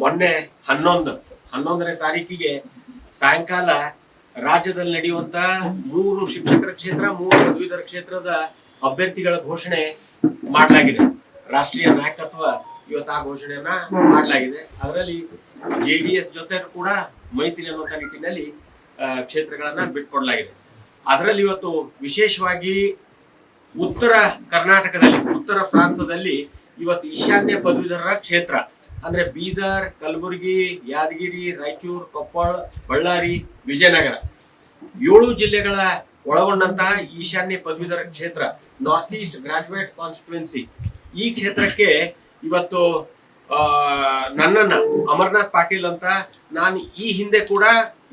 ಮೊನ್ನೆ ಹನ್ನೊಂದು, ಹನ್ನೊಂದನೇ ತಾರೀಕಿಗೆ ಸಾಯಂಕಾಲ ರಾಜ್ಯದಲ್ಲಿ ನಡೆಯುವಂತ ಮೂರು ಶಿಕ್ಷಕರ ಕ್ಷೇತ್ರ, ಮೂರು ಪದವೀಧರ ಕ್ಷೇತ್ರದ ಅಭ್ಯರ್ಥಿಗಳ ಘೋಷಣೆ ಮಾಡಲಾಗಿದೆ. ರಾಷ್ಟ್ರೀಯ ನಾಯಕತ್ವ ಇವತ್ತು ಆ ಘೋಷಣೆಯನ್ನ ಮಾಡಲಾಗಿದೆ. ಅದರಲ್ಲಿ ಜೆ ಡಿ ಎಸ್ ಜೊತೆ ಕೂಡ ಮೈತ್ರಿ ಅನ್ನುವಂತ ನಿಟ್ಟಿನಲ್ಲಿ ಕ್ಷೇತ್ರಗಳನ್ನ ಬಿಟ್ಕೊಡ್ಲಾಗಿದೆ. ಅದರಲ್ಲಿ ಇವತ್ತು ವಿಶೇಷವಾಗಿ ಉತ್ತರ ಕರ್ನಾಟಕದಲ್ಲಿ, ಉತ್ತರ ಪ್ರಾಂತದಲ್ಲಿ ಇವತ್ತು ಈಶಾನ್ಯ ಪದವೀಧರರ ಕ್ಷೇತ್ರ. ಅಂದ್ರೆ ಬೀದರ್ ಕಲಬುರಗಿ ಯಾದಗಿರಿ ರಾಯಚೂರು ಕೊಪ್ಪಳ ಬಳ್ಳಾರಿ ವಿಜಯನಗರ. ಏಳು ಜಿಲ್ಲೆಗಳ ಒಳಗೊಂಡಂತಹ ಈಶಾನ್ಯ ಪದವೀಧರ ಕ್ಷೇತ್ರ ನಾರ್ತ್ ಈಸ್ಟ್ ಗ್ರಾಜುಯೇಟ್ ಕಾನ್ಸ್ಟಿಟ್ಯುವೆನ್ಸಿ ಈ ಕ್ಷೇತ್ರಕ್ಕೆ ಇವತ್ತು ಆ, ಅಮರನಾಥ್ ಪಾಟೀಲ್ ಅಂತ ನಾನು ಈ ಹಿಂದೆ ಕೂಡ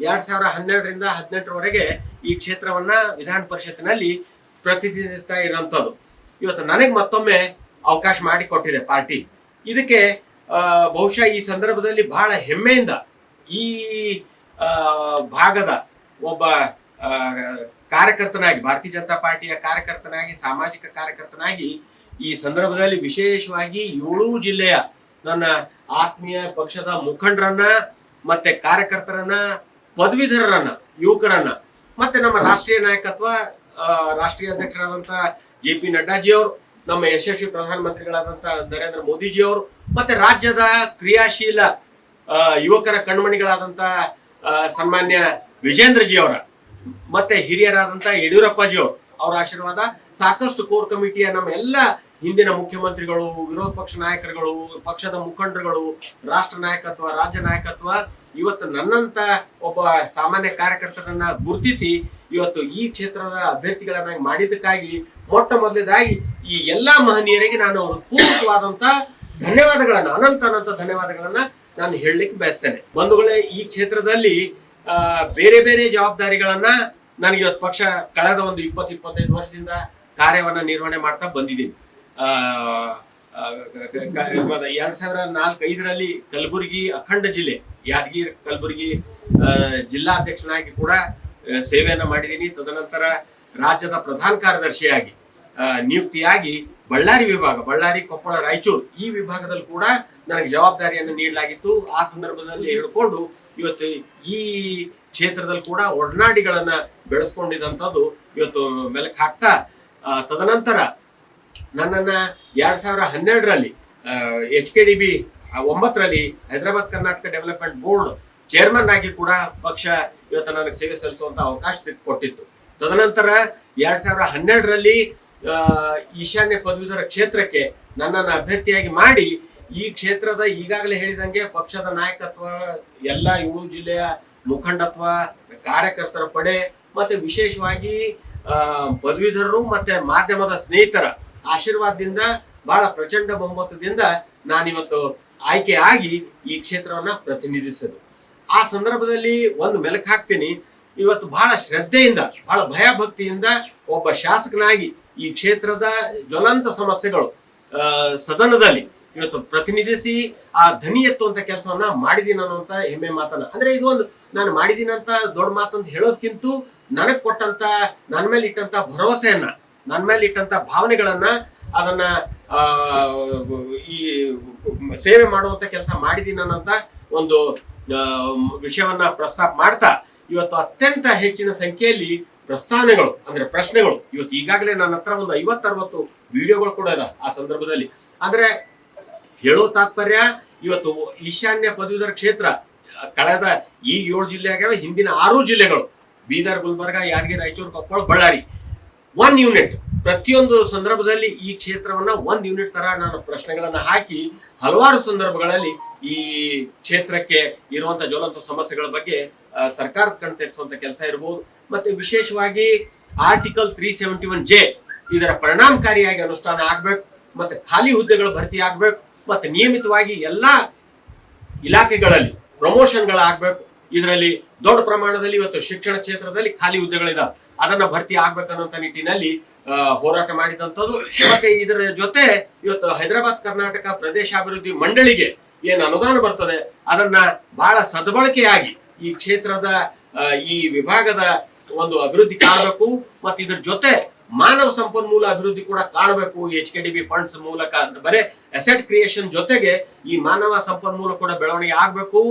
ಎರಡ್ ಸಾವಿರ ಹನ್ನೆರಡರಿಂದ ಹದಿನೆಂಟರವರೆಗೆ ಈ ಕ್ಷೇತ್ರವನ್ನ ವಿಧಾನ ಪರಿಷತ್ತಿನಲ್ಲಿ ಪ್ರತಿನಿಧಿಸ್ತಾ ಇರೋಂಥದ್ದು. ಇವತ್ತು ನನಗೆ ಮತ್ತೊಮ್ಮೆ ಅವಕಾಶ ಮಾಡಿಕೊಟ್ಟಿದೆ ಪಾರ್ಟಿ. ಇದಕ್ಕೆ ಬಹುಶಃ ಈ ಸಂದರ್ಭದಲ್ಲಿ ಬಹಳ ಹೆಮ್ಮೆಯಿಂದ ಈ ಭಾಗದ ಒಬ್ಬ ಕಾರ್ಯಕರ್ತನಾಗಿ, ಭಾರತೀಯ ಜನತಾ ಪಾರ್ಟಿಯ ಕಾರ್ಯಕರ್ತನಾಗಿ, ಸಾಮಾಜಿಕ ಕಾರ್ಯಕರ್ತನಾಗಿ ಈ ಸಂದರ್ಭದಲ್ಲಿ ವಿಶೇಷವಾಗಿ ಏಳು ಜಿಲ್ಲೆಯ ನನ್ನ ಆತ್ಮೀಯ ಪಕ್ಷದ ಮುಖಂಡರನ್ನ ಮತ್ತೆ ಕಾರ್ಯಕರ್ತರನ್ನ, ಪದವೀಧರರನ್ನ, ಯುವಕರನ್ನ, ಮತ್ತೆ ನಮ್ಮ ರಾಷ್ಟ್ರೀಯ ನಾಯಕತ್ವ ರಾಷ್ಟ್ರೀಯ ಅಧ್ಯಕ್ಷರಾದಂತಹ ಜೆ ಪಿ ನಡ್ಡಾಜಿ ಅವರು ನಮ್ಮ ಯಶಸ್ವಿ ಪ್ರಧಾನಮಂತ್ರಿಗಳಾದಂತ ನರೇಂದ್ರ ಮೋದಿಜಿ ಅವರು ಮತ್ತೆ ರಾಜ್ಯದ ಕ್ರಿಯಾಶೀಲ ಯುವಕರ ಕಣ್ಮಣಿಗಳಾದಂತ ಆ, ಸನ್ಮಾನ್ಯ ವಿಜೇಂದ್ರಜಿ ಅವರ ಮತ್ತೆ ಹಿರಿಯರಾದಂತ ಯಡಿಯೂರಪ್ಪಾಜಿ ಅವರು ಅವರ ಆಶೀರ್ವಾದ ಸಾಕಷ್ಟು ಕೋರ್ ಕಮಿಟಿಯ ನಮ್ಮ ಎಲ್ಲ ಹಿಂದಿನ ಮುಖ್ಯಮಂತ್ರಿಗಳು ವಿರೋಧ ಪಕ್ಷ ನಾಯಕರುಗಳು ಪಕ್ಷದ ಮುಖಂಡರುಗಳು ರಾಷ್ಟ್ರ ನಾಯಕತ್ವ ರಾಜ್ಯ ನಾಯಕತ್ವ ಇವತ್ತು ನನ್ನಂತ ಒಬ್ಬ ಸಾಮಾನ್ಯ ಕಾರ್ಯಕರ್ತರನ್ನ ಗುರುತಿಸಿ ಇವತ್ತು ಈ ಕ್ಷೇತ್ರದ ಅಭ್ಯರ್ಥಿಗಳನ್ನಾಗಿ ಮಾಡಿದ್ದಕ್ಕಾಗಿ ಮೊಟ್ಟ ಮೊದಲನೇದಾಗಿ ಈ ಎಲ್ಲಾ ಮಹನೀಯರಿಗೆ ನಾನು ಅವರು ಪೂರ್ವಕವಾದಂತ ಧನ್ಯವಾದಗಳನ್ನ, ಅನಂತ ಅನಂತ ಧನ್ಯವಾದಗಳನ್ನ ನಾನು ಹೇಳಲಿಕ್ಕೆ ಬಯಸ್ತೇನೆ. ಬಂಧುಗಳೇ, ಈ ಕ್ಷೇತ್ರದಲ್ಲಿ ಬೇರೆ ಬೇರೆ ಜವಾಬ್ದಾರಿಗಳನ್ನ ನನಗೆ ಇವತ್ತು ಪಕ್ಷ ಕಳೆದ ಒಂದು ಇಪ್ಪತ್ತು, ಇಪ್ಪತ್ತೈದು ವರ್ಷದಿಂದ ಕಾರ್ಯವನ್ನ ನಿರ್ವಹಣೆ ಮಾಡ್ತಾ ಬಂದಿದ್ದೀನಿ. ಎರಡ್ ಸಾವಿರ ನಾಲ್ಕು ಐದರಲ್ಲಿ ಕಲಬುರಗಿ ಅಖಂಡ ಜಿಲ್ಲೆ, ಯಾದಗಿರಿ, ಕಲಬುರಗಿ ಜಿಲ್ಲಾ ಜಿಲ್ಲಾಧ್ಯಕ್ಷನಾಗಿ ಕೂಡ ಸೇವೆಯನ್ನ ಮಾಡಿದ್ದೀನಿ ತದನಂತರ ರಾಜ್ಯದ ಪ್ರಧಾನ ಕಾರ್ಯದರ್ಶಿಯಾಗಿ ನಿಯುಕ್ತಿಯಾಗಿ ಬಳ್ಳಾರಿ ವಿಭಾಗ, ಬಳ್ಳಾರಿ, ಕೊಪ್ಪಳ, ರಾಯಚೂರು ಈ ವಿಭಾಗದಲ್ಲಿ ಕೂಡ ನನಗೆ ಜವಾಬ್ದಾರಿಯನ್ನು ನೀಡಲಾಗಿತ್ತು. ಆ ಸಂದರ್ಭದಲ್ಲಿ ಹೇಳಿಕೊಂಡು ಇವತ್ತು ಈ ಕ್ಷೇತ್ರದಲ್ಲಿ ಕೂಡ ಒಡನಾಡಿಗಳನ್ನ ಬೆಳೆಸ್ಕೊಂಡಿದಂಥದ್ದು ಇವತ್ತು ಮೆಲಕ್ ಹಾಕ್ತಾ ತದನಂತರ ನನ್ನನ್ನ ಎರಡ್ ಸಾವಿರ ಹನ್ನೆರಡರಲ್ಲಿ ಎಚ್ ಕೆ ಡಿ ಬಿ ಒಂಬತ್ತರಲ್ಲಿ Hyderabad Karnataka development board chairman ಆಗಿ ಕೂಡ ಪಕ್ಷ ಇವತ್ತು ನನಗೆ ಸೇವೆ ಸಲ್ಲಿಸುವಂತ ಅವಕಾಶ ಕೊಟ್ಟಿತ್ತು. ತದನಂತರ ಎರಡ್ ಸಾವಿರ ಹನ್ನೆರಡರಲ್ಲಿ ಈಶಾನ್ಯ ಪದವೀಧರ ಕ್ಷೇತ್ರಕ್ಕೆ ನನ್ನನ್ನು ಅಭ್ಯರ್ಥಿಯಾಗಿ ಮಾಡಿ ಈ ಕ್ಷೇತ್ರದ ಈಗಾಗಲೇ ಹೇಳಿದಂಗೆ ಪಕ್ಷದ ನಾಯಕತ್ವ, ಎಲ್ಲ ಏಳು ಜಿಲ್ಲೆಯ ಮುಖಂಡತ್ವ, ಕಾರ್ಯಕರ್ತರ ಪಡೆ, ಮತ್ತೆ ವಿಶೇಷವಾಗಿ ಪದವೀಧರರು ಮತ್ತೆ ಮಾಧ್ಯಮದ ಸ್ನೇಹಿತರ ಆಶೀರ್ವಾದದಿಂದ ಬಹಳ ಪ್ರಚಂಡ ಬಹುಮತದಿಂದ ನಾನಿವತ್ತು ಆಯ್ಕೆ ಆಗಿ ಈ ಕ್ಷೇತ್ರವನ್ನ ಪ್ರತಿನಿಧಿಸೋದು. ಆ ಸಂದರ್ಭದಲ್ಲಿ ಒಂದು ಮೆಲಕ್ ಹಾಕ್ತೀನಿ. ಇವತ್ತು ಬಹಳ ಶ್ರದ್ಧೆಯಿಂದ, ಬಹಳ ಭಯಭಕ್ತಿಯಿಂದ ಒಬ್ಬ ಶಾಸಕನಾಗಿ ಈ ಕ್ಷೇತ್ರದ ಜ್ವಲಂತ ಸಮಸ್ಯೆಗಳು ಸದನದಲ್ಲಿ ಇವತ್ತು ಪ್ರತಿನಿಧಿಸಿ ಆ ಧ್ವನಿ ಎತ್ತುವಂತ ಕೆಲಸವನ್ನ ಮಾಡಿದೀನಿ ಅನ್ನುವಂತ ಹೆಮ್ಮೆ ಮಾತನ್ನ. ಅಂದ್ರೆ ಇದು ಒಂದು ನಾನು ಮಾಡಿದೀನಂತ ದೊಡ್ಡ ಮಾತು ಅಂತ ಹೇಳೋದ್ಕಿಂತ ನನಗ್ ಕೊಟ್ಟಂತ ನನ್ನ ಮೇಲೆ ಇಟ್ಟಂತ ಭರವಸೆಯನ್ನ ನನ್ನ ಮೇಲೆ ಇಟ್ಟಂತ ಭಾವನೆಗಳನ್ನ ಅದನ್ನ ಈ ಸೇವೆ ಮಾಡುವಂತ ಕೆಲಸ ಮಾಡಿದೀನಿ ಅನ್ನೋಂತ ಒಂದು ವಿಷಯವನ್ನ ಪ್ರಸ್ತಾಪ ಮಾಡ್ತಾ ಇವತ್ತು ಅತ್ಯಂತ ಹೆಚ್ಚಿನ ಸಂಖ್ಯೆಯಲ್ಲಿ ಪ್ರಸ್ತಾವನೆಗಳು, ಅಂದ್ರೆ ಪ್ರಶ್ನೆಗಳು. ಇವತ್ತು ಈಗಾಗಲೇ ನನ್ನ ಹತ್ರ ಒಂದು ಐವತ್ತರವತ್ತು ವಿಡಿಯೋಗಳು ಕೂಡ ಇದೆ ಆ ಸಂದರ್ಭದಲ್ಲಿ. ಅಂದ್ರೆ ಹೇಳೋ ತಾತ್ಪರ್ಯ, ಇವತ್ತು ಈಶಾನ್ಯ ಪದವೀಧರ ಕ್ಷೇತ್ರ, ಕಳೆದ ಈ ಏಳು ಜಿಲ್ಲೆ ಆಗ್ಯಾವ, ಹಿಂದಿನ ಆರು ಜಿಲ್ಲೆಗಳು. ಬೀದರ್, ಗುಲ್ಬರ್ಗ, ಯಾದಗಿರಿ, ರಾಯಚೂರು, ಕೊಪ್ಪಳ, ಬಳ್ಳಾರಿ. ಒನ್ ಯೂನಿಟ್ ಪ್ರತಿಯೊಂದು ಸಂದರ್ಭದಲ್ಲಿ ಈ ಕ್ಷೇತ್ರವನ್ನ ಒಂದ್ ಯೂನಿಟ್ ತರ ನಾನು ಪ್ರಶ್ನೆಗಳನ್ನ ಹಾಕಿ ಹಲವಾರು ಸಂದರ್ಭಗಳಲ್ಲಿ ಈ ಕ್ಷೇತ್ರಕ್ಕೆ ಇರುವಂತ ಜ್ವಲಂತ ಸಮಸ್ಯೆಗಳ ಬಗ್ಗೆ ಸರ್ಕಾರದ ಕಣ್ ತೆರೆಸುವಂತ ಕೆಲಸ ಇರಬಹುದು ಮತ್ತೆ ವಿಶೇಷವಾಗಿ article three seventy one J ಇದರ ಪರಿಣಾಮಕಾರಿಯಾಗಿ ಅನುಷ್ಠಾನ ಆಗ್ಬೇಕು, ಮತ್ತೆ ಖಾಲಿ ಹುದ್ದೆಗಳು ಭರ್ತಿ ಆಗ್ಬೇಕು, ಮತ್ತೆ ನಿಯಮಿತವಾಗಿ ಎಲ್ಲಾ ಇಲಾಖೆಗಳಲ್ಲಿ ಪ್ರಮೋಷನ್ಗಳಾಗ್ಬೇಕು ಇದರಲ್ಲಿ ದೊಡ್ಡ ಪ್ರಮಾಣದಲ್ಲಿ ಇವತ್ತು ಶಿಕ್ಷಣ ಕ್ಷೇತ್ರದಲ್ಲಿ ಖಾಲಿ ಹುದ್ದೆಗಳಿದಾವೆ. ಅದನ್ನ ಭರ್ತಿ ಆಗ್ಬೇಕನ್ನುವಂತ ನಿಟ್ಟಿನಲ್ಲಿ ಹೋರಾಟ ಮಾಡಿದಂಥದ್ದು. ಮತ್ತೆ ಇದರ ಜೊತೆ ಇವತ್ತು ಹೈದರಾಬಾದ್, ಕರ್ನಾಟಕ ಪ್ರದೇಶಾಭಿವೃದ್ಧಿ ಮಂಡಳಿಗೆ ಏನ್ ಅನುದಾನ ಬರ್ತದೆ, ಅದನ್ನ ಬಹಳ ಸದ್ಬಳಕೆಯಾಗಿ ಈ ಕ್ಷೇತ್ರದ ಈ ವಿಭಾಗದ ಒಂದು ಅಭಿವೃದ್ಧಿ ಕಾಣಬೇಕು, ಮತ್ತು ಇದ್ರ ಜೊತೆ ಮಾನವ ಸಂಪನ್ಮೂಲ ಅಭಿವೃದ್ಧಿ ಕೂಡ ಕಾಣಬೇಕು H K D B funds ಮೂಲಕ ಅಂತ ಬರೇ ಅಸೆಟ್ ಕ್ರಿಯೇಷನ್ ಜೊತೆಗೆ ಈ ಮಾನವ ಸಂಪನ್ಮೂಲ ಕೂಡ ಬೆಳವಣಿಗೆ ಆಗ್ಬೇಕು.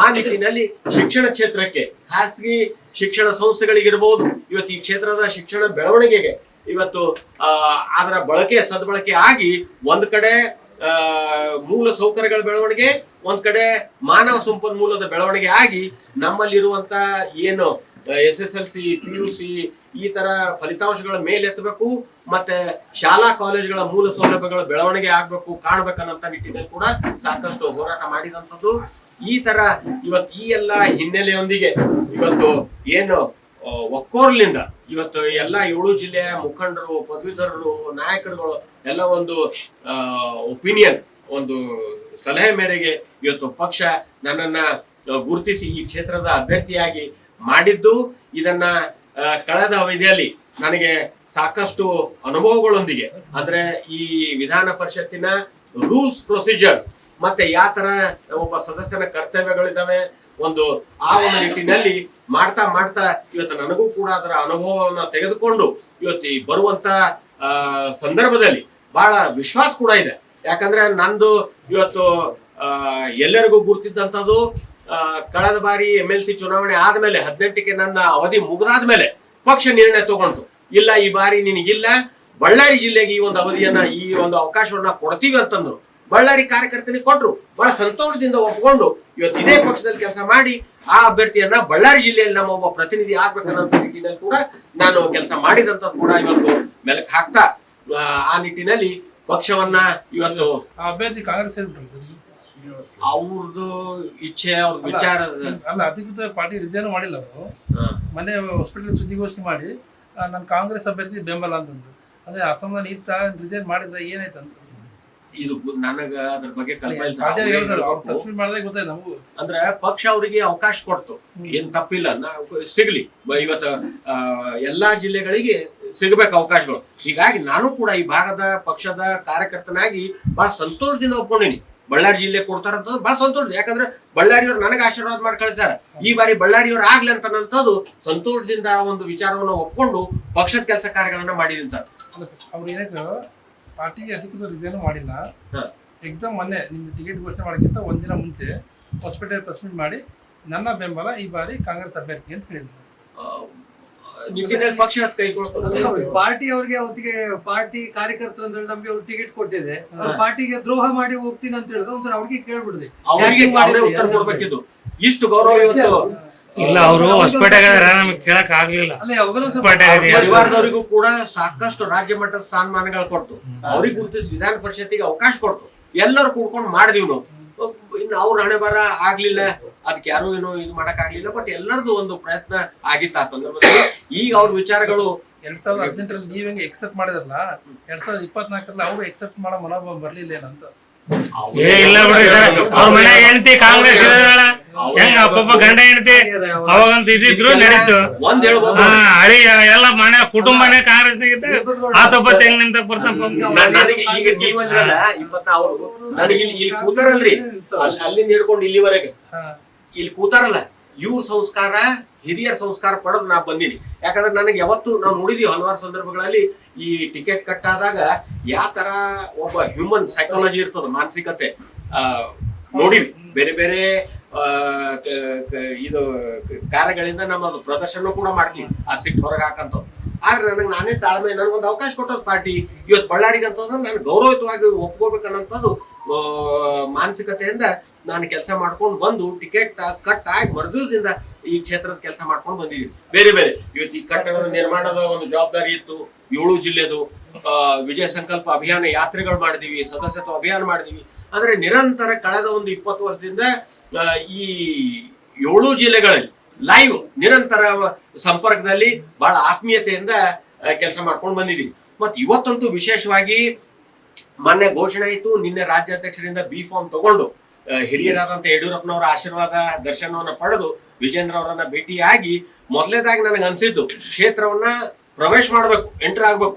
ಆ ನಿಟ್ಟಿನಲ್ಲಿ ಶಿಕ್ಷಣ ಕ್ಷೇತ್ರಕ್ಕೆ, ಖಾಸಗಿ ಶಿಕ್ಷಣ ಸಂಸ್ಥೆಗಳಿಗಿರ್ಬೋದು, ಇವತ್ತು ಈ ಕ್ಷೇತ್ರದ ಶಿಕ್ಷಣ ಬೆಳವಣಿಗೆಗೆ ಇವತ್ತು ಅದರ ಬಳಕೆ ಸದ್ಬಳಕೆ ಆಗಿ ಒಂದ್ ಕಡೆ ಮೂಲ ಸೌಕರ್ಯಗಳ ಬೆಳವಣಿಗೆ, ಒಂದ್ ಕಡೆ ಮಾನವ ಸಂಪನ್ಮೂಲದ ಬೆಳವಣಿಗೆ ಆಗಿ ನಮ್ಮಲ್ಲಿರುವಂತ ಏನು, S S L C, P ಈ ತರ ಫಲಿತಾಂಶಗಳ ಮೇಲೆ ಎತ್ತಬೇಕು, ಮತ್ತೆ ಶಾಲಾ ಕಾಲೇಜುಗಳ ಮೂಲ ಸೌಲಭ್ಯಗಳ ಬೆಳವಣಿಗೆ ಆಗ್ಬೇಕು, ಕಾಣ್ಬೇಕನ್ನಂತ ನಿಟ್ಟಿನಲ್ಲಿ ಕೂಡ ಸಾಕಷ್ಟು ಹೋರಾಟ ಮಾಡಿದಂಥದ್ದು. ಈ ತರ ಇವತ್ತು ಈ ಎಲ್ಲ ಹಿನ್ನೆಲೆಯೊಂದಿಗೆ ಇವತ್ತು ಏನು ಒಕ್ಕೋರ್ಲಿಂದ. ಇವತ್ತು ಎಲ್ಲ ಏಳು ಜಿಲ್ಲೆಯ ಮುಖಂಡರು, ಪದವೀಧರರು, ನಾಯಕರುಗಳು ಎಲ್ಲ ಒಂದು ಒಪಿನಿಯನ್ ಒಂದು ಸಲಹೆ ಮೇರೆಗೆ ಇವತ್ತು ಪಕ್ಷ ನನ್ನನ್ನ ಗುರುತಿಸಿ ಈ ಕ್ಷೇತ್ರದ ಅಭ್ಯರ್ಥಿಯಾಗಿ ಮಾಡಿದ್ದು. ಇದನ್ನ ಕಳೆದ ಅವಧಿಯಲ್ಲಿ ನನಗೆ ಸಾಕಷ್ಟು ಅನುಭವಗಳೊಂದಿಗೆ. ಅಂದ್ರೆ ಈ ವಿಧಾನ ಪರಿಷತ್ತಿನ ರೂಲ್ಸ್ ಪ್ರೊಸೀಜರ್ ಮತ್ತೆ ಯಾವ ತರ ಒಬ್ಬ ಸದಸ್ಯನ ಕರ್ತವ್ಯಗಳಿದಾವೆ ಒಂದು ಆ ಒಂದು ನಿಟ್ಟಿನಲ್ಲಿ ಮಾಡ್ತಾ ಮಾಡ್ತಾ ಇವತ್ತು ನನಗೂ ಕೂಡ ಅದರ ಅನುಭವವನ್ನ ತೆಗೆದುಕೊಂಡು ಇವತ್ತು ಈ ಬರುವಂತ ಸಂದರ್ಭದಲ್ಲಿ ಬಹಳ ವಿಶ್ವಾಸ ಕೂಡ ಇದೆ. ಯಾಕಂದ್ರೆ ನಂದು ಇವತ್ತು ಎಲ್ಲರಿಗೂ ಗುರ್ತಿದ್ದಂಥದ್ದು ಕಳೆದ ಬಾರಿ ಎಂ ಎಲ್ ಸಿ ಚುನಾವಣೆ ಆದ್ಮೇಲೆ ಹದಿನೆಂಟಕ್ಕೆ ನನ್ನ ಅವಧಿ ಮುಗಿದಾದ್ಮೇಲೆ ಪಕ್ಷ ನಿರ್ಣಯ ತಗೊಂಡು, ಇಲ್ಲ ಈ ಬಾರಿ ನಿನಗಿಲ್ಲ, ಬಳ್ಳಾರಿ ಜಿಲ್ಲೆಗೆ ಈ ಒಂದು ಅವಧಿಯನ್ನ, ಈ ಒಂದು ಅವಕಾಶವನ್ನ ಕೊಡ್ತೀವಿ ಅಂತಂದ್ರು ಬಳ್ಳಾರಿ ಕಾರ್ಯಕರ್ತನಿಗೆ ಕೊಟ್ರು. ಬಹಳ ಸಂತೋಷದಿಂದ ಒಪ್ಕೊಂಡು ಇವತ್ತು ಇದೇ ಪಕ್ಷದಲ್ಲಿ ಕೆಲಸ ಮಾಡಿ ಆ ಅಭ್ಯರ್ಥಿಯನ್ನ ಬಳ್ಳಾರಿ ಜಿಲ್ಲೆಯಲ್ಲಿ ನಮ್ಮ ಒಬ್ಬ ಪ್ರತಿನಿಧಿ ಆಗ್ಬೇಕನ್ನೋ ನಿಟ್ಟಿನಲ್ಲಿ ಕೂಡ ನಾನು ಕೆಲಸ ಮಾಡಿದಂತ ಕೂಡ ಇವತ್ತು ಮೆಲಕ್ ಹಾಕ್ತಾ ಆ, ನಿಟ್ಟಿನಲ್ಲಿ ಪಕ್ಷವನ್ನ ಇವತ್ತು ಆ ಅಭ್ಯರ್ಥಿ ಕಾಂಗ್ರೆಸ್ ಅವ್ರದ್ದು ಇಚ್ಛೆ ಅವ್ರ ವಿಚಾರ. ಅಲ್ಲ ಅಧಿಕೃತ ಪಾರ್ಟಿ ರಿಸೈನ್ ಮಾಡಿಲ್ಲ ಅವರು. ಮನೆ ಮೊನ್ನೆ ಹಾಸ್ಪಿಟಲ್ ಸುದ್ದಿಗೋಷ್ಠಿ ಮಾಡಿ ನಾನು ಕಾಂಗ್ರೆಸ್ ಅಭ್ಯರ್ಥಿ ಬೆಂಬಲ ಅಂತಂದ್ರು. ಅದೇ ಅಸಮಾಧಾನ ಇತ್ತ ರಿಸೈನ್ ಮಾಡಿದ್ರೆ ಏನಾಯ್ತು ಅಂತ. ಇದು ನನಗ ಅದ್ರ ಬಗ್ಗೆ ಕಲ್ಪನೆ ಅಂದ್ರೆ ಪಕ್ಷ ಅವರಿಗೆ ಅವಕಾಶ ಕೊಡ್ತು. ಏನ್ ತಪ್ಪಿಲ್ಲ ಸಿಗ್ಲಿ. ಇವತ್ತು ಎಲ್ಲಾ ಜಿಲ್ಲೆಗಳಿಗೆ ಸಿಗಬೇಕು ಅವಕಾಶಗಳು. ಹೀಗಾಗಿ ನಾನು ಕೂಡ ಈ ಭಾಗದ ಪಕ್ಷದ ಕಾರ್ಯಕರ್ತನಾಗಿ ಬಹಳ ಸಂತೋಷದಿಂದ ಒಪ್ಕೊಂಡೀನಿ. ಬಳ್ಳಾರಿ ಜಿಲ್ಲೆ ಕೊಡ್ತಾರಂತ ಬಹಳ ಸಂತೋಷ. ಯಾಕಂದ್ರೆ ಬಳ್ಳಾರಿಯವ್ರು ನನಗೆ ಆಶೀರ್ವಾದ ಮಾಡಿ ಕಳಿಸ್ಯಾರ. ಈ ಬಾರಿ ಬಳ್ಳಾರಿಯವ್ರು ಆಗ್ಲಿ ಅಂತನಂತದ್ದು ಸಂತೋಷದಿಂದ ಒಂದು ವಿಚಾರವನ್ನು ಒಪ್ಕೊಂಡು ಪಕ್ಷದ ಕೆಲಸ ಕಾರ್ಯಗಳನ್ನ ಮಾಡಿದೀನಿ ಸರ್ ಅವ್ರು ಏನಾಯ್ತು? ಪಾರ್ಟಿಗೆ ಅಧಿಕೃತ ರಿಸೈನ್ ಮಾಡಿಲ್ಲ. ಎಕ್ಸಾಮ್ ಮೊನ್ನೆ ನಿಮ್ಮ ಟಿಕೆಟ್ ಘೋಷಣೆ ಮಾಡೋಕ್ಕಿಂತ ಒಂದಿನ ಮುಂಚೆ ಹೊಸಪೇಟೆ ಪ್ರೆಸ್ ಮೀಟ್ ಮಾಡಿ ನನ್ನ ಬೆಂಬಲ ಈ ಬಾರಿ ಕಾಂಗ್ರೆಸ್ ಅಭ್ಯರ್ಥಿ ಅಂತ ಹೇಳಿದ್ರು. ಪಕ್ಷ ಪಾರ್ಟಿ ಅವ್ರಿಗೆ ಅವತ್ತಿಗೆ ಪಾರ್ಟಿ ಕಾರ್ಯಕರ್ತರು ಹೇಳಿ ನಮ್ಗೆ ಅವ್ರು ಟಿಕೆಟ್ ಕೊಟ್ಟಿದೆ. ಪಾರ್ಟಿಗೆ ದ್ರೋಹ ಮಾಡಿ ಹೋಗ್ತೀನಿ ಅಂತ ಹೇಳಿದ್ರೆ. ಒಂದ್ಸಲ ಅವ್ರಿಗೆ ಕೇಳ್ಬಿಡ್ರಿ. ಅಂತ. ಇಷ್ಟು ಗೌರವ ಇಲ್ಲ ಅವರು ಹೊಸಪೇಟೆಗೆ ನಮ್ಗೆ ಕೇಳಕ್ ಆಗ್ಲಿಲ್ಲ. ಪರಿವಾರದವರಿಗೂ ಕೂಡ ಸಾಕಷ್ಟು ರಾಜ್ಯ ಮಟ್ಟದ ಸ್ಥಾನಮಾನಗಳು ಕೊಡ್ತು. ಅವ್ರಿಗೆ ಗುರುತಿಸಿ ವಿಧಾನ ಪರಿಷತ್ತಿಗೆ ಅವಕಾಶ ಕೊಡ್ತು. ಎಲ್ಲರೂ ಕೂಡ್ಕೊಂಡು ಮಾಡಿದೀವಿ ನಾವು. ಇನ್ನು ಅವ್ರ ಹಣೆ ಬರ ಆಗ್ಲಿಲ್ಲ. ಅದಕ್ಕೆ ಯಾರು ಏನೋ ಇದು ಮಾಡಕ್ ಆಗ್ಲಿಲ್ಲ. ಬಟ್ ಎಲ್ಲರದು ಒಂದು ಪ್ರಯತ್ನ ಆಗಿತ್ತು ಆ ಸಂದರ್ಭದಲ್ಲಿ. ಈಗ ಅವ್ರ ವಿಚಾರಗಳು ಎರಡ್ ಸಾವಿರದ ಹದಿನೆಂಟರಲ್ಲಿ ನೀವ್ ಹೆಂಗೆ ಎಕ್ಸೆಪ್ಟ್ ಮಾಡಿದ್ರಲ್ಲ? ಎರಡ್ ಸಾವಿರದ ಇಪ್ಪತ್ನಾಲ್ಕರಲ್ಲಿ ಅವರು ಎಕ್ಸೆಪ್ಟ್ ಮಾಡೋ ಮನೋಭಾವ ಬರ್ಲಿಲ್ಲ ಏನಂತ. ಏ ಇಲ್ಲ ಬಿಡ್ರಿ ಸರ್. ಅವ್ರ ಮನೆ ಹೆಂಡತಿ ಕಾಂಗ್ರೆಸ್ ಇದಾಳ ಹೆಂಗ ಪಾಪ ಗಂಡ ಹೆಂಡತಿ ಅವಾಗಂತ ಇದಿದ್ರು ನಡೀತು. ಒಂದ್ ಹೇಳ್ಬೋದು ಹಾ ಅಳಿ ಎಲ್ಲ ಮನೆ ಕುಟುಂಬನೇ ಕಾಂಗ್ರೆಸ್ ಆತೊಬ್ಬತ್ ಹೆಂಗ್ ನಿಂತ ಬರ್ತಾನ ನ- ನನಗೆ ಈಗ ಜೀವನದಲ್ಲ ಇಪ್ಪತ್ತ ಅವರು ನನಗೆ ಇಲ್ಲಿ ಇಲ್ಲಿ ಕೂತಾರಲ್ರಿ. ಅಲ್ಲಿ ಅಲ್ಲಿಂದ ಹಿಡ್ಕೊಂಡು ಇಲ್ಲಿವರೆಗೆ. ಹಾ. ಇಲ್ಲಿ ಕೂತಾರಲ್ಲ. ಇವ್ರ ಸಂಸ್ಕಾರ ಹಿರಿಯರ ಸಂಸ್ಕಾರ ಪಡೆದು ನಾ ಬಂದೀನಿ. ಯಾಕಂದ್ರೆ ನನಗೆ ಯಾವತ್ತು ನಾವು ನೋಡಿದೀವಿ ಹಲವಾರು ಸಂದರ್ಭಗಳಲ್ಲಿ ಈ ಟಿಕೆಟ್ ಕಟ್ ಆದಾಗ ಯಾವ ತರ ಒಬ್ಬ ಹ್ಯೂಮನ್ ಸೈಕಾಲಜಿ ಇರ್ತದ ಮಾನಸಿಕತೆ ನೋಡಿವಿ. ಬೇರೆ ಬೇರೆ ಇದು ಕಾರ್ಯಗಳಿಂದ ನಮ್ಮ ಅದು ಪ್ರದರ್ಶನ ಕೂಡ ಮಾಡ್ತೀವಿ ಆ ಸಿಟ್ಟು ಹೊರಗೆ ಹಾಕಂತದ್ದು. ಆದ್ರೆ ನನಗೆ ನಾನೇ ತಾಳ್ಮೆ ನನಗೊಂದು ಅವಕಾಶ ಕೊಟ್ಟದ್ ಪಾರ್ಟಿ. ಇವತ್ತು ಬಳ್ಳಾರಿಗೆ ಅಂತಂದ್ರೆ ನಾನು ಗೌರವಯುತವಾಗಿ ಒಪ್ಕೋಬೇಕನ್ನಂಥದ್ದು ಆ, ಮಾನಸಿಕತೆಯಿಂದ ನಾನು ಕೆಲಸ ಮಾಡ್ಕೊಂಡು ಬಂದು ಟಿಕೆಟ್ ಕಟ್ ಆಗಿ ಮರದಿಂದ ಈ ಕ್ಷೇತ್ರದ ಕೆಲಸ ಮಾಡ್ಕೊಂಡು ಬಂದಿದ್ದೀನಿ ಬೇರೆ ಬೇರೆ. ಇವತ್ತು ಈ ಕಟ್ಟಡದ ನಿರ್ಮಾಣದ ಒಂದು ಜವಾಬ್ದಾರಿ ಇತ್ತು. ಏಳು ಜಿಲ್ಲೆದು ವಿಜಯ ಸಂಕಲ್ಪ ಅಭಿಯಾನ ಯಾತ್ರೆಗಳು ಮಾಡಿದೀವಿ, ಸದಸ್ಯತ್ವ ಅಭಿಯಾನ ಮಾಡಿದೀವಿ. ಅಂದ್ರೆ ನಿರಂತರ ಕಳೆದ ಒಂದು ಇಪ್ಪತ್ತು ವರ್ಷದಿಂದ ಈ ಏಳು ಜಿಲ್ಲೆಗಳಲ್ಲಿ ಲೈವ್ ನಿರಂತರ ಸಂಪರ್ಕದಲ್ಲಿ ಬಹಳ ಆತ್ಮೀಯತೆಯಿಂದ ಕೆಲಸ ಮಾಡ್ಕೊಂಡು ಬಂದಿದ್ದೀವಿ ಮತ್ತು ಇವತ್ತಂತೂ ವಿಶೇಷವಾಗಿ ಮೊನ್ನೆ ಘೋಷಣೆ ಆಯಿತು, ನಿನ್ನೆ ರಾಜ್ಯಾಧ್ಯಕ್ಷರಿಂದ ಬಿ ಫಾರ್ಮ್ ತಗೊಂಡು ಹಿರಿಯರಾದಂತ ಯಡಿಯೂರಪ್ಪನವರ ಆಶೀರ್ವಾದ ದರ್ಶನವನ್ನ ಪಡೆದು ವಿಜೇಂದ್ರ ಅವರನ್ನ ಭೇಟಿಯಾಗಿ ಮೊದಲನೇದಾಗಿ ನನಗೆ ಅನ್ಸಿದ್ದು, ಕ್ಷೇತ್ರವನ್ನ ಪ್ರವೇಶ ಮಾಡಬೇಕು, ಎಂಟರ್ ಆಗ್ಬೇಕು.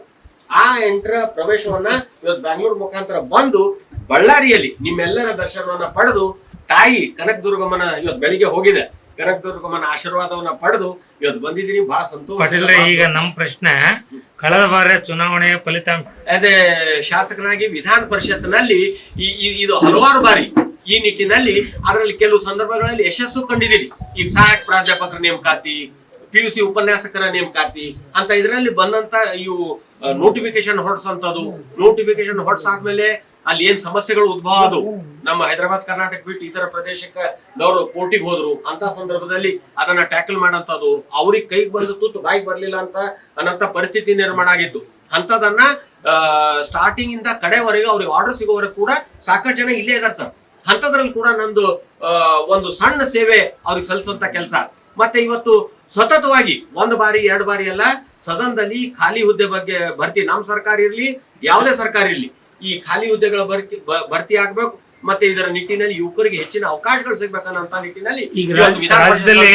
ಆ ಎಂಟರ್ ಪ್ರವೇಶವನ್ನ ಇವತ್ತು ಬ್ಯಾಂಗ್ಳೂರ್ ಮುಖಾಂತರ ಬಂದು ಬಳ್ಳಾರಿಯಲ್ಲಿ ನಿಮ್ಮೆಲ್ಲರ ದರ್ಶನವನ್ನ ಪಡೆದು ತಾಯಿ ಕನಕದುರ್ಗಮ್ಮನ ಇವತ್ತು ಬೆಳಿಗ್ಗೆ ಹೋಗಿದೆ. ಕನಕದುರ್ಗಮ್ಮನ ಆಶೀರ್ವಾದವನ್ನ ಪಡೆದು ಇವತ್ತು ಬಂದಿದ್ದೀನಿ. ಬಹಳ ಸಂತೋಷ. ಪಾಟೀಲ್ರೆ ಈಗ ನಮ್ಮ ಪ್ರಶ್ನೆ ಕಳೆದ ಬಾರಿ ಚುನಾವಣೆಯ ಫಲಿತಾಂಶ ಅದೇ ಶಾಸಕನಾಗಿ ವಿಧಾನ ಪರಿಷತ್ನಲ್ಲಿ ಈ- ಈ- ಇದು ಹಲವಾರು ಬಾರಿ ಈ ನಿಟ್ಟಿನಲ್ಲಿ ಅದರಲ್ಲಿ ಕೆಲವು ಸಂದರ್ಭಗಳಲ್ಲಿ ಯಶಸ್ಸು ಕಂಡಿದ್ದೀನಿ. ಈಗ ಸಹಾಯಕ ಪ್ರಾಧ್ಯಾಪಕರ ನೇಮಕಾತಿ ಪಿ ಯು ಸಿ ಉಪನ್ಯಾಸಕರ ನೇಮಕಾತಿ ಅಂತ ಇದರಲ್ಲಿ ಬಂದಂತ ಇವು ನೋಟಿಫಿಕೇಶನ್ ಹೊಡ್ಸಂತದ್ದು ನೋಟಿಫಿಕೇಶನ್ ಆದಮೇಲೆ ಅಲ್ಲಿ ಏನ್ ಸಮಸ್ಯೆಗಳು ಉದ್ಭವ ಅದು ನಮ್ಮ ಹೈದರಾಬಾದ್, ಕರ್ನಾಟಕ ಬಿಟ್ಟು ಇತರ ಪ್ರದೇಶಕ್ಕೆ ಅವರು ಕೋರ್ಟಿಗೆ ಹೋದ್ರು. ಅಂತ ಸಂದರ್ಭದಲ್ಲಿ ಅದನ್ನ ಟ್ಯಾಕಲ್ ಮಾಡಂತದ್ದು ಅವ್ರಿಗೆ ಕೈಗೆ ಬಂದ ಬಾಯಿಗೆ ಬರ್ಲಿಲ್ಲ ಅಂತ ಅನ್ನಂತ ಪರಿಸ್ಥಿತಿ ನಿರ್ಮಾಣ ಆಗಿತ್ತು. ಅಂತದನ್ನ ಸ್ಟಾರ್ಟಿಂಗ್ ಇಂದ ಕಡೆವರೆಗೆ ಅವ್ರಿಗೆ ಆರ್ಡರ್ ಸಿಗೋವರೆಗೆ ಕೂಡ ಸಾಕಷ್ಟು ಜನ ಇಲ್ಲೇ ಇದಾರೆ ಸರ್. ಅಂತದ್ರಲ್ಲಿ ಕೂಡ ನಂದು ಒಂದು ಸಣ್ಣ ಸೇವೆ ಅವ್ರಿಗೆ ಸಲ್ಲಿಸಂತ ಕೆಲಸ. ಮತ್ತೆ ಇವತ್ತು ಸತತವಾಗಿ ಒಂದು ಬಾರಿ ಎರಡು ಬಾರಿ ಎಲ್ಲ ಸದನದಲ್ಲಿ ಖಾಲಿ ಹುದ್ದೆ ಬಗ್ಗೆ ಭರ್ತಿ ನಮ್ಮ ಸರ್ಕಾರ ಇರಲಿ ಯಾವುದೇ ಸರ್ಕಾರ ಇರಲಿ ಈ ಖಾಲಿ ಹುದ್ದೆಗಳ ಭರ್ತಿ ಭರ್ತಿ ಆಗ್ಬೇಕು ಮತ್ತೆ ಇದರ ನಿಟ್ಟಿನಲ್ಲಿ ಯುವಕರಿಗೆ ಹೆಚ್ಚಿನ ಅವಕಾಶಗಳು ಸಿಗ್ಬೇಕನ್ನಂತ ನಿಟ್ಟಿನಲ್ಲಿ ಈಗ ರಾಜ್ಯದಲ್ಲಿ.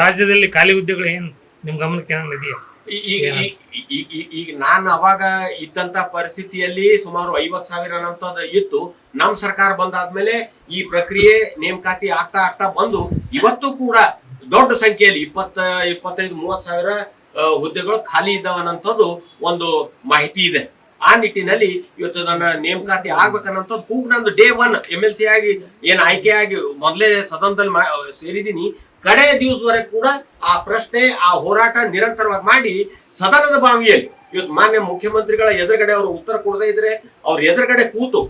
ರಾಜ್ಯದಲ್ಲಿ ಖಾಲಿ ಹುದ್ದೆಗಳು ಏನು ನಿಮ್ ಗಮನಕ್ಕೆ ಈ- ಈಗ ನಾನು ಅವಾಗ ಇದ್ದಂತ ಪರಿಸ್ಥಿತಿಯಲ್ಲಿ ಸುಮಾರು ಐವತ್ ಸಾವಿರ ಅಂತದ್ ಇತ್ತು ನಮ್ ಸರ್ಕಾರ ಬಂದಾದ್ಮೇಲೆ ಈ ಪ್ರಕ್ರಿಯೆ ನೇಮಕಾತಿ ಆಗ್ತಾ ಆಗ್ತಾ ಬಂದು ಇವತ್ತು ಕೂಡ ದೊಡ್ಡ ಸಂಖ್ಯೆಯಲ್ಲಿ ಇಪ್ಪತ್ತ, ಇಪ್ಪತ್ತೈದು ಮೂವತ್ ಸಾವಿರ ಹುದ್ದೆಗಳು ಖಾಲಿ ಇದ್ದಾವನ್ನಂಥದ್ದು ಒಂದು ಮಾಹಿತಿ ಇದೆ. ಆ ನಿಟ್ಟಿನಲ್ಲಿ ಇವತ್ತು ನನ್ನ ನೇಮಕಾತಿ ಆಗ್ಬೇಕನ್ನಂಥದ್ದು ಕೂಗ್ ನಂದು day one M L C ಆಗಿ, ಏನು ಆಯ್ಕೆ ಆಗಿ ಮೊದಲೇ ಸದನದಲ್ಲಿ ಸೇರಿದೀನಿ ಕಡೆ ದಿವಸವರೆಗೆ ಕೂಡ ಆ ಪ್ರಶ್ನೆ, ಆ ಹೋರಾಟ ನಿರಂತರವಾಗಿ ಮಾಡಿ ಸದನದ ಬಾವಿಯಲ್ಲಿ ಇವತ್ತು ಮಾನ್ಯ ಮುಖ್ಯಮಂತ್ರಿಗಳ ಎದುರುಗಡೆ ಅವರು ಉತ್ತರ ಕೊಡದೇ ಇದ್ರೆ ಅವ್ರ ಎದುರುಗಡೆ ಕೂತು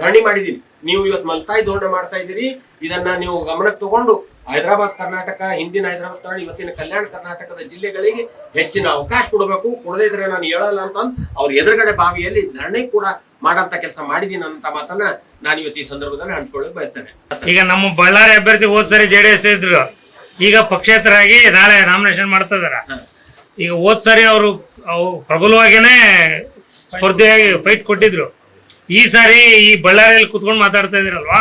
ಧರಣಿ ಮಾಡಿದೀನಿ. ನೀವು ಇವತ್ತು ಮಲ್ತಾಯಿ ಧೋರಣೆ ಮಾಡ್ತಾ ಇದ್ದೀರಿ. ಇದನ್ನ ನೀವು ಗಮನಕ್ಕೆ ತಗೊಂಡು ಹೈದರಾಬಾದ್ ಕರ್ನಾಟಕ ಹಿಂದಿನ ಹೈದರಾಬಾದ್ ಕರ್ನಾಟಕ ಇವತ್ತಿನ ಕಲ್ಯಾಣ ಕರ್ನಾಟಕದ ಜಿಲ್ಲೆಗಳಿಗೆ ಹೆಚ್ಚಿನ ಅವಕಾಶ ಕೊಡಬೇಕು. ಕೊಡದೇ ಇದ್ರೆ ನಾನು ಹೇಳಲ್ಲ ಅಂತಂದು ಅವ್ರ ಎದುರುಗಡೆ ಬಾವಿಯಲ್ಲಿ ಧರಣಿ ಕೂಡ ಮಾಡಂತ ಕೆಲಸ ಮಾಡಿದೀನಿ ಅಂತ ಮಾತನ್ನ ನಾನು ಇವತ್ತು ಈ ಸಂದರ್ಭದಲ್ಲಿ ಹಂಚ್ಕೊಳ್ಳಕ್ ಬಯಸ್ತೇನೆ. ಈಗ ನಮ್ಮ ಬಳ್ಳಾರಿ ಅಭ್ಯರ್ಥಿ ಹೋದ್ ಸರಿ ಜೆಡಿಎಸ್ ಇದ್ರು. ಈಗ ಪಕ್ಷೇತರಾಗಿ ನಾಳೆ ನಾಮಿನೇಷನ್ ಮಾಡ್ತಾ ಇದಾರ. ಈಗ ಹೋದ್ ಸರಿ ಅವರು ಪ್ರಬಲವಾಗಿನೇ ಪ್ರಬಲವಾಗೇನೆ ಸ್ಪರ್ಧೆಯಾಗಿ ಫೈಟ್ ಕೊಟ್ಟಿದ್ರು. ಈ ಸಾರಿ ಈ ಬಳ್ಳಾರಿಯಲ್ಲಿ ಕುತ್ಕೊಂಡು ಮಾತಾಡ್ತಾ ಇದ್ರಲ್ವಾ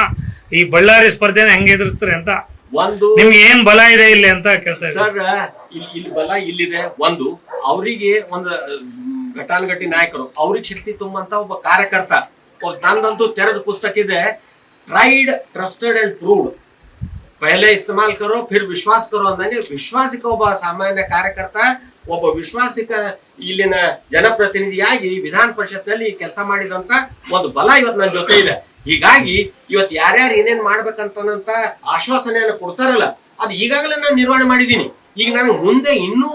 ಈ ಬಳ್ಳಾರಿ ಸ್ಪರ್ಧೆನ ಹೆಂಗೆ ಎದುರಿಸ್ತಾರೆ ಅಂತ ಒಂದು ನಿಮ್ಗೆ ಏನ್ ಬಲ ಇದೆ ಇಲ್ಲಿ ಅಂತ ಕೇಳ್ತಾ ಸರ್ ಇಲ್ಲಿ ಇಲ್ಲಿ ಬಲ ಇಲ್ಲಿದೆ. ಒಂದು ಅವರಿಗೆ ಒಂದು ಘಟಾನುಘಟಿ ನಾಯಕರು ಅವ್ರಿಗೆ ಶಕ್ತಿ ತುಂಬಂತ ಒಬ್ಬ ಕಾರ್ಯಕರ್ತ ನಂದಂತೂ ತೆರೆದ ಪುಸ್ತಕ ಇದೆ ಟ್ರೈಡ್ ಟ್ರಸ್ಟೆಡ್ ಅಂಡ್ ಪ್ರೂವ್ಡ್ ಪಹಲೆ ಇಸ್ತೆಮಾಲ್ ಕರೋ ಫಿರ್ ವಿಶ್ವಾಸ ಕರೋ ಅಂದಂಗೆ ವಿಶ್ವಾಸಿಕ ಒಬ್ಬ ಸಾಮಾನ್ಯ ಕಾರ್ಯಕರ್ತ ಒಬ್ಬ ವಿಶ್ವಾಸಿಕ ಇಲ್ಲಿನ ಜನಪ್ರತಿನಿಧಿಯಾಗಿ ವಿಧಾನ ಪರಿಷತ್ನಲ್ಲಿ ಕೆಲಸ ಮಾಡಿದಂತ ಒಂದು ಬಲ ಇವತ್ತು ನನ್ನ ಜೊತೆ ಇದೆ. ಹೀಗಾಗಿ ಇವತ್ತು ಯಾರ್ಯಾರು ಏನೇನ್ ಮಾಡ್ಬೇಕಂತ ಆಶ್ವಾಸನೆಯನ್ನು ಕೊಡ್ತಾರಲ್ಲ, ಅದು ಈಗಾಗಲೇ ನಾನು ನಿರ್ವಹಣೆ ಮಾಡಿದ್ದೀನಿ. ಈಗ ನನಗೆ ಮುಂದೆ ಇನ್ನೂ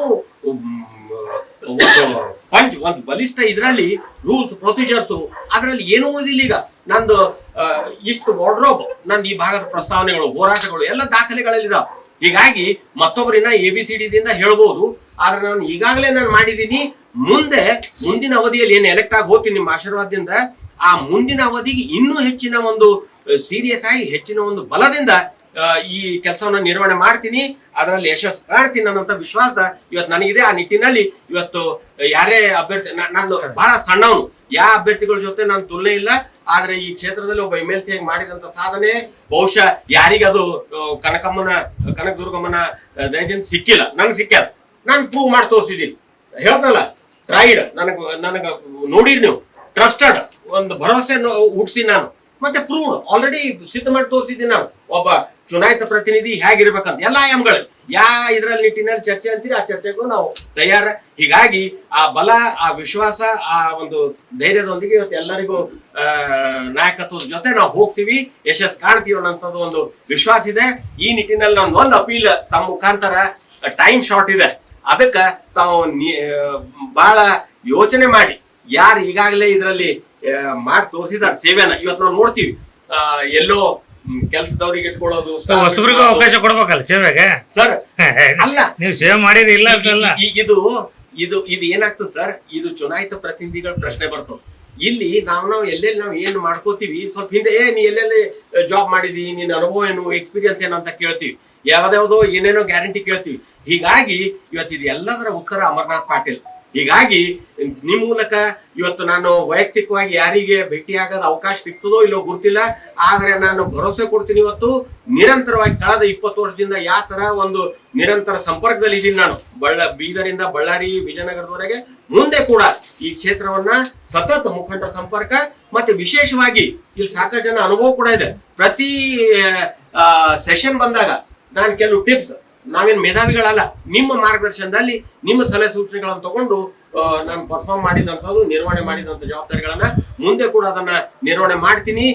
ಪಂಚ್ ಒಂದು ಬಲಿಷ್ಠ ಇದರಲ್ಲಿ ರೂಲ್ಸ್ ಪ್ರೊಸೀಜರ್ಸು ಅದರಲ್ಲಿ ಏನು ಉಳಿದಿಲ್ಲ ಈಗ. ನಂದು ಇಷ್ಟು ವಾರ್ಡ್ರೋಬ್ ನಂದು ಈ ಭಾಗದ ಪ್ರಸ್ತಾವನೆಗಳು, ಹೋರಾಟಗಳು, ಎಲ್ಲ ದಾಖಲೆಗಳಲ್ಲಿದಾವೆ. ಹೀಗಾಗಿ ಮತ್ತೊಬ್ಬರಿನ ಎ ಬಿ ಸಿ ದಿಂದ ಹೇಳ್ಬೋದು. ಆದ್ರೆ ನಾನು ಈಗಾಗಲೇ ನಾನು ಮಾಡಿದ್ದೀನಿ. ಮುಂದೆ ಮುಂದಿನ ಅವಧಿಯಲ್ಲಿ ಏನು ಎಲೆಕ್ಟ್ ಆಗಿ ಹೋಗ್ತೀನಿ ನಿಮ್ಮ ಆಶೀರ್ವಾದದಿಂದ ಆ ಮುಂದಿನ ಅವಧಿಗೆ ಇನ್ನೂ ಹೆಚ್ಚಿನ ಒಂದು ಸೀರಿಯಸ್ ಆಗಿ ಹೆಚ್ಚಿನ ಒಂದು ಬಲದಿಂದ ಈ ಕೆಲಸವನ್ನು ನಿರ್ವಹಣೆ ಮಾಡ್ತೀನಿ. ಅದರಲ್ಲಿ ಯಶಸ್ಸು ಕಾಣ್ತೀನಿ ಅನ್ನೋಂಥ ವಿಶ್ವಾಸ ಇವತ್ತು ನನಗಿದೆ. ಆ ನಿಟ್ಟಿನಲ್ಲಿ ಇವತ್ತು ಯಾರೇ ಅಭ್ಯರ್ಥಿ ನಾನು ಬಹಳ ಸಣ್ಣವನು. ಯಾವ ಅಭ್ಯರ್ಥಿಗಳ ಜೊತೆ ನಾನು ತುಲನೆ ಇಲ್ಲ. ಆದ್ರೆ ಈ ಕ್ಷೇತ್ರದಲ್ಲಿ ಒಬ್ಬ ಎಂ ಎಲ್ ಸಿ ಮಾಡಿದಂತ ಸಾಧನೆ, ಬಹುಶಃ ಯಾರಿಗದು ಕನಕಮ್ಮನ, ಕನಕ ದುರ್ಗಮ್ಮನ ದಯದಿಂದ ಸಿಕ್ಕಿಲ್ಲ. ನನ್ಗೆ ಸಿಕ್ಕ್ಯಾದ ನಾನು ಪ್ರೂವ್ ಮಾಡಿ ತೋರಿಸಿದ್ದೀನಿ. ಹೇಳ್ದಲ್ಲ ಟ್ರೈಡ್ ನನಗ ನನಗ, ನೋಡಿರಿ ನೀವು. ಟ್ರಸ್ಟೆಡ್ ಒಂದು ಭರವಸೆ ಹುಟ್ಟಿಸಿ ನಾನು. ಮತ್ತೆ ಪ್ರೂವ್ ಆಲ್ರೆಡಿ ಸಿದ್ಧ ಮಾಡಿ ತೋರಿಸಿದ್ದೀನಿ ನಾನು. ಒಬ್ಬ ಚುನಾಯಿತ ಪ್ರತಿನಿಧಿ ಹೇಗಿರ್ಬೇಕಂತ ಎಲ್ಲ ಎಂಗಳು ಯಾ ಇದ್ರಲ್ಲಿ ನಿಟ್ಟಿನಲ್ಲಿ ಚರ್ಚೆ ಅಂತೀರಿ, ಆ ಚರ್ಚೆಗೂ ನಾವು ತಯಾರ. ಹೀಗಾಗಿ ಆ ಬಲ, ಆ ವಿಶ್ವಾಸ, ಆ ಒಂದು ಧೈರ್ಯದೊಂದಿಗೆ ಇವತ್ತು ಎಲ್ಲರಿಗೂ ನಾಯಕತ್ವದ ಜೊತೆ ನಾವು ಹೋಗ್ತೀವಿ. ಯಶಸ್ಸು ಕಾಣ್ತೀವಿ ಅನ್ನೋಂಥದ್ದು ಒಂದು ವಿಶ್ವಾಸ ಇದೆ. ಈ ನಿಟ್ಟಿನಲ್ಲಿ ನಾನು ಒಂದು ಅಪೀಲ್ ತಮ್ಮ ಮುಖಾಂತರ ಟೈಮ್ ಶಾರ್ಟ್ ಇದೆ. ಅದಕ್ಕೆ ತಾವು ಬಹಳ ಯೋಚನೆ ಮಾಡಿ. ಯಾರು ಈಗಾಗಲೇ ಇದರಲ್ಲಿ ಮಾಡಿ ತೋರಿಸಿದಾರೆ ಸೇವೆನ. ಇವತ್ತು ನಾವು ನೋಡ್ತೀವಿ. ಆ, ಎಲ್ಲೋ ಕೆಲಸದವ್ರಿಗೆ ಇಟ್ಕೊಳ್ಳೋದು ಹೊಸಬ್ರಿಗೂ ಅವಕಾಶ ಕೊಡ್ಬೇಕಲ್ಲ ಸೇವೆಗೆ? ಸರ್ ಅಲ್ಲ. ನೀವು ಸೇವೆ ಮಾಡಿರಿ ಇಲ್ಲ ಅಂತಲ್ಲ ಇದು ಇದು ಇದು ಏನಾಗ್ತದೆ ಸರ್? ಇದು ಚುನಾಯಿತ ಪ್ರತಿನಿಧಿಗಳ ಪ್ರಶ್ನೆ ಬರ್ತದೆ. ಇಲ್ಲಿ ನಾವು ನಾವು ಎಲ್ಲೆಲ್ಲಿ ನಾವು ಏನು ಮಾಡ್ಕೋತೀವಿ ಸ್ವಲ್ಪ ಹಿಂದೆ ಏ ನೀ ಎಲ್ಲೆಲ್ಲಿ ಜಾಬ್ ಮಾಡಿದಿ? ನಿನ್ನ ಅನುಭವ ಏನು ಎಕ್ಸ್ಪೀರಿಯನ್ಸ್ ಏನು? ಅಂತ ಕೇಳ್ತೀವಿ. ಯಾವ್ದಾವ್ದೋ ಏನೇನೋ ಗ್ಯಾರಂಟಿ ಕೇಳ್ತೀವಿ. ಹೀಗಾಗಿ ಇವತ್ತು ಇದು ಎಲ್ಲದರ ಉತ್ತರ ಅಮರನಾಥ್ ಪಾಟೀಲ್. ಹೀಗಾಗಿ ನಿಮ್ಮ ಮೂಲಕ ಇವತ್ತು ನಾನು ವೈಯಕ್ತಿಕವಾಗಿ ಯಾರಿಗೆ ಭೇಟಿಯಾಗದ ಅವಕಾಶ ಸಿಗ್ತದೋ ಇಲ್ಲೋ ಗೊತ್ತಿಲ್ಲ, ಆದರೆ ನಾನು ಭರವಸೆ ಕೊಡ್ತೀನಿ ಇವತ್ತು. ನಿರಂತರವಾಗಿ ಕಳೆದ ಇಪ್ಪತ್ತು ವರ್ಷದಿಂದ ಯಾವ ಥರ ಒಂದು ನಿರಂತರ ಸಂಪರ್ಕದಲ್ಲಿ ಇದ್ದೀನಿ ನಾನು. ಬಳ್ಳ, ಬೀದರಿಂದ ಬಳ್ಳಾರಿ, ವಿಜಯನಗರದವರೆಗೆ. ಮುಂದೆ ಕೂಡ ಈ ಕ್ಷೇತ್ರವನ್ನ ಸತತ ಮುಖಂಡರ ಸಂಪರ್ಕ ಮತ್ತೆ ವಿಶೇಷವಾಗಿ ಇಲ್ಲಿ ಸಾಕಷ್ಟು ಜನ ಅನುಭವ ಕೂಡ ಇದೆ. ಪ್ರತಿ ಸೆಷನ್ ಬಂದಾಗ ನಾನು ಕೆಲವು ಟಿಪ್ಸ್ ನಾವೇನ್ ಮೇಧಾವಿಗಳಲ್ಲ, ನಿಮ್ಮ ಮಾರ್ಗದರ್ಶನದಲ್ಲಿ ನಿಮ್ಮ ಸಲಹೆ ಸೂಚನೆಗಳನ್ನು ತಗೊಂಡು ನಾನು ಪರ್ಫಾರ್ಮ್ ಮಾಡಿದಂಥದ್ದು, ನಿರ್ವಹಣೆ ಮಾಡಿದಂಥ ಜವಾಬ್ದಾರಿಗಳನ್ನ ಮುಂದೆ ಕೂಡ ಅದನ್ನ ನಿರ್ವಹಣೆ ಮಾಡ್ತೀನಿ.